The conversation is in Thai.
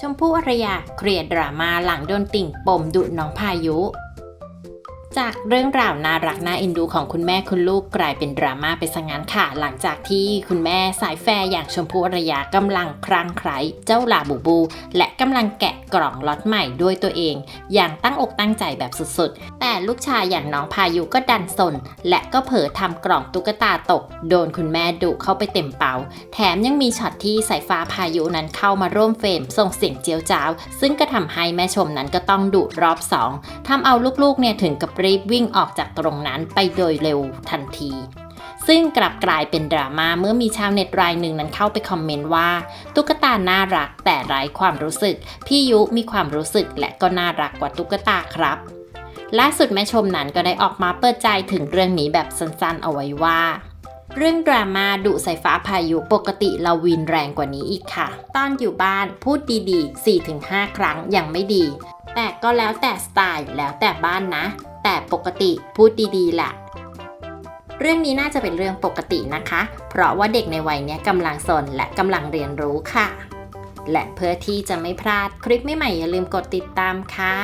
ชมพู่อรยาเครียดดราม่าหลังโดนติ่งปมดุน้องพายุ จากเรื่องราวน่ารักน่าเอ็นดูของคุณแม่คุณลูกกลายเป็นดราม่าไปซะงั้นค่ะ หลังจากที่คุณแม่สายแฟร์อย่างชมพู่อรยากำลังครั่งไคล้เจ้าลาบูบู และกำลังแกะกล่องล็อตใหม่ด้วยตัวเอง อย่างตั้งอกตั้งใจแบบสุดๆ แต่ลูกชายอย่างน้องพายุก็ดันสน และก็เผลอทำกล่องตุ๊กตาตก โดนคุณแม่ดุเข้าไปเต็มเป่าแถมยังมีช็อตที่สายฟ้าพายุนั้นเข้ามาร่วมเฟรมส่งเสียงเจียวจ้าวซึ่งก็ทำให้แม่ชมนั้นก็ต้องดุรอบสองทำเอาลูกๆเนี่ยถึงกับรีบวิ่งออกจากตรงนั้นไปโดยเร็วทันที ซึ่งกลับกลายเป็นดราม่าเมื่อมีชาวเน็ตรายหนึ่งนั้นเข้าไปคอมเมนต์ว่า ตุ๊กตาน่ารักแต่ไร้ความรู้สึก พี่ยุมีความรู้สึกและก็น่ารักกว่าตุ๊กตาครับล่าสุดแม่ชมนั้นก็ได้ออกมาเปิดใจถึงเรื่องนี้แบบสั้นๆเอาไว้ว่า เรื่องดราม่าดุสายฟ้าพายุปกติเราวินแรงกว่านี้อีกค่ะ ตอนอยู่บ้านพูดดีๆ 4-5 ครั้งยังไม่ดี แต่ก็แล้วแต่สไตล์แล้วแต่บ้านนะ แต่ปกติพูดดีๆแหละเรื่องนี้น่าจะเป็นเรื่องปกตินะคะ เพราะว่าเด็กในวัยนี้กำลังสนและกำลังเรียนรู้ค่ะ และเพื่อที่จะไม่พลาดคลิปใหม่ๆอย่าลืมกดติดตามค่ะ